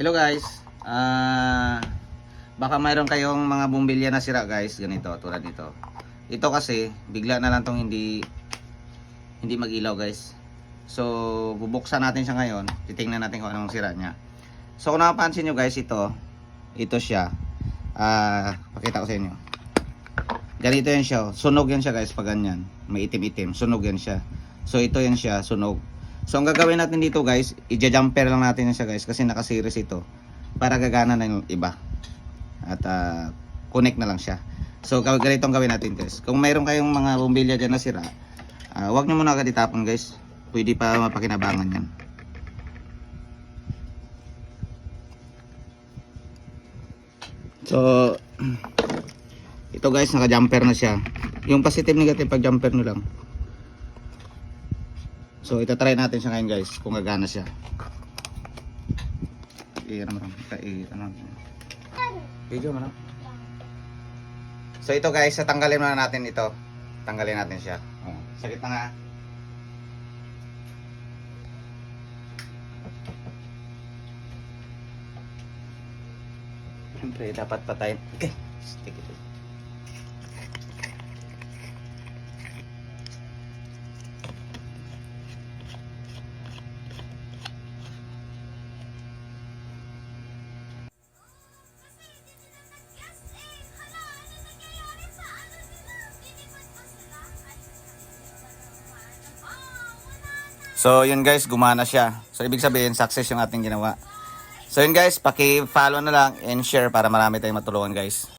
Hello guys. Ah baka mayroon kayong mga bumbilya na sira guys, ganito tulad nito. Ito kasi bigla na lang tong hindi hindi mag-ilaw guys. So bubuksan natin siya ngayon. Titingnan natin kung anong sira niya. So kung napapansin nyo guys, ito ito siya. Ah, pakita ko sa inyo. Ganito yan siya. Sunog yan siya guys pag ganyan. May itim-itim. Sunog yan siya. So ito yan siya, sunog. So ang gagawin natin dito guys, i-jumper lang natin siya guys kasi naka-series ito para gagana na yung iba. At ah, connect na lang siya. So ganito ang gawin natin guys. Kung mayroon kayong mga bumbilya dyan na sira, ah, wag nyo muna agad guys. Pwede pa mapakinabangan yan. So, ito guys, naka-jumper na siya. Yung positive negative pag jumper nyo lang. So, itatry natin siya ngayon guys, kung gagana siya. I, ano mo lang, i, ano, video mo lang. So, ito guys, tatanggalin na natin ito. Tanggalin natin siya. Oh, sakit na nga. Siyempre, dapat patayin. Okay, stick it. So, yun guys, gumana siya. So, ibig sabihin, success yung ating ginawa. So, yun guys, paki-follow na lang and share para marami tayong matulungan guys.